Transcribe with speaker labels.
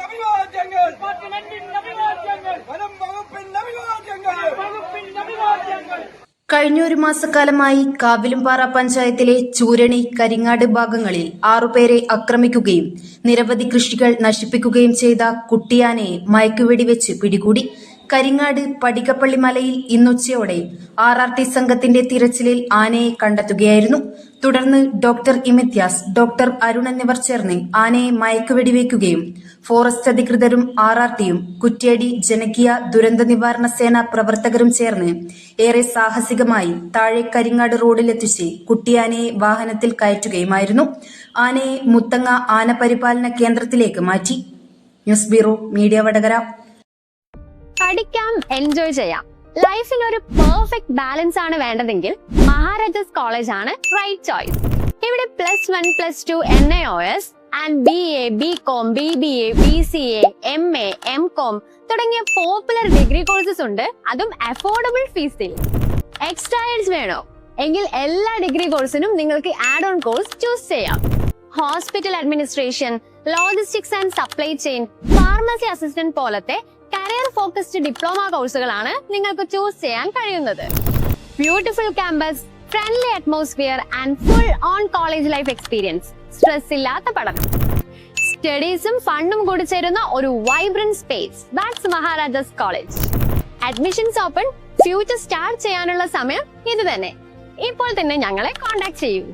Speaker 1: தமிழ்வாஜங்கள் பாட்டு
Speaker 2: കഴിഞ്ഞ ഒരു മാസക്കാലമായി കാവിലുംപാറ പഞ്ചായത്തിലെ ചൂരണി കരിങ്ങാട് ഭാഗങ്ങളിൽ ആറുപേരെ ആക്രമിക്കുകയും നിരവധി കൃഷികൾ നശിപ്പിക്കുകയും ചെയ്ത കുട്ടിയാനയെ മയക്കുവെടിവെച്ച് പിടികൂടി. കരിങ്ങാട് പടികപ്പള്ളി മലയിൽ ഇന്നുച്ചയോടെ ആർ ആർ ടി സംഘത്തിന്റെ തിരച്ചിലിൽ ആനയെ കണ്ടെത്തുകയായിരുന്നു. തുടർന്ന് ഡോക്ടർ ഇമിത്യാസ് ഡോക്ടർ അരുൺ എന്നിവർ ചേർന്ന് ആനയെ മയക്കുവെടിവെക്കുകയും ഫോറസ്റ്റ് അധികൃതരും ആർ ആർ ടിയും കുറ്റ്യാടി ജനകീയ ദുരന്ത നിവാരണ സേന പ്രവർത്തകരും ചേർന്ന് ഏറെ സാഹസികമായി താഴെ കരിങ്ങാട് റോഡിലെത്തിച്ച് കുട്ടിയാനയെ വാഹനത്തിൽ കയറ്റുകയുമായിരുന്നു. ആനയെ മുത്തങ്ങ ആന പരിപാലന കേന്ദ്രത്തിലേക്ക് മാറ്റി. News bureau media Vadakara.
Speaker 3: പഠിക്കാം എൻജോയ് ചെയ്യാം. ലൈഫിൽ ഒരു പെർഫെക്റ്റ് ബാലൻസ് ആണ് വേണ്ടതെങ്കിൽ മഹാരാജാസ് കോളേജ് ആണ് റൈറ്റ് ചോയ്സ് ഇവിടെ plus one plus two N S and B A B com B B A B C A M A M com തുടങ്ങിയ popular degree courses ഉണ്ട്. അതും അഫോർഡബിൾ ഫീസിൽ എക്സ്ട്രായൽസ് വേണോ? എങ്കിൽ എല്ലാ ഡിഗ്രി കോഴ്സിനും നിങ്ങൾക്ക് ആഡ് ഓൺ കോഴ്സ് ചൂസ് ചെയ്യാം. Hospital administration logistics and supply chain pharmacy assistant പോലത്തെ കരിയർ ഫോക്കസ്ഡ് ഡിപ്ലോമ കോഴ്സുകളാണ് നിങ്ങൾക്ക് ചൂസ് ചെയ്യാൻ കഴിയുന്നത്. Beautiful campus friendly atmosphere and full on college life experience stress ഇല്ലാത്ത പഠനം. സ്റ്റഡീസും ഫണ്ടും കൂടി ചേരുന്ന ഒരു vibrant space that's Maharajas college admissions open future start ചെയ്യാനുള്ള സമയം ഇത് തന്നെ. ഇപ്പോൾ തന്നെ ഞങ്ങളെ കോൺടാക്ട് ചെയ്യൂ.